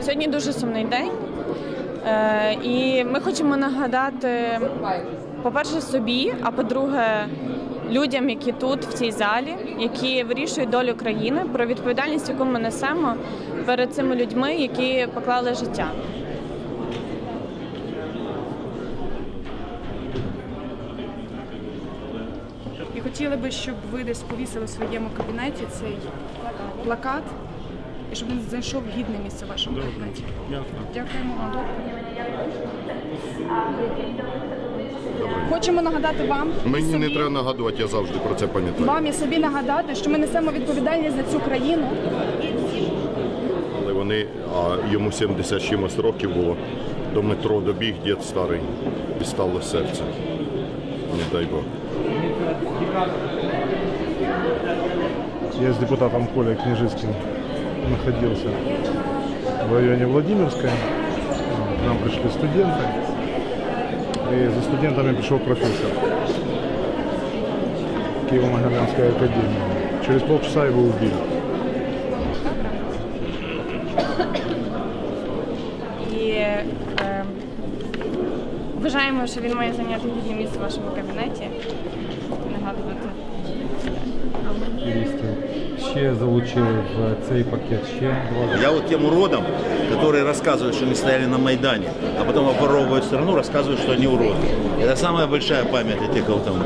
Сьогодні дуже сумний день, Е, і ми хочемо нагадати, по-перше, собі, а по-друге, людям, які тут, в цій залі, які вирішують долю країни, про відповідальність, яку ми несемо перед цими людьми, які поклали життя. І хотіли би, щоб ви десь повісили в своєму кабінеті цей плакат, і щоб він знайшов гідне місце в вашому кабінеті. Дякуємо вам. Хочемо нагадати вам, Мені не треба нагадувати, я завжди про це пам'ятаю. вам і собі нагадати, що ми несемо відповідальність за цю країну. Але вони, а йому 70 чимось років було, до метро добіг дід старий, і стало серце. Не дай Бог. Я с депутатом Колей Княжицким находился в районе Владимирской. К нам пришли студенты. И за студентами пришел профессор Киево-Могилянской академии. Через полчаса его убили. І е, вважаємо, що він має зайняти гідне місце в вашому кабінеті. Ще залучили в цей пакет ще два Я вот тем уродам, которые рассказывают, что они стояли на Майдане, а потом обворовывают страну, рассказывают, что они уроды. Это самая большая память о тех, кого там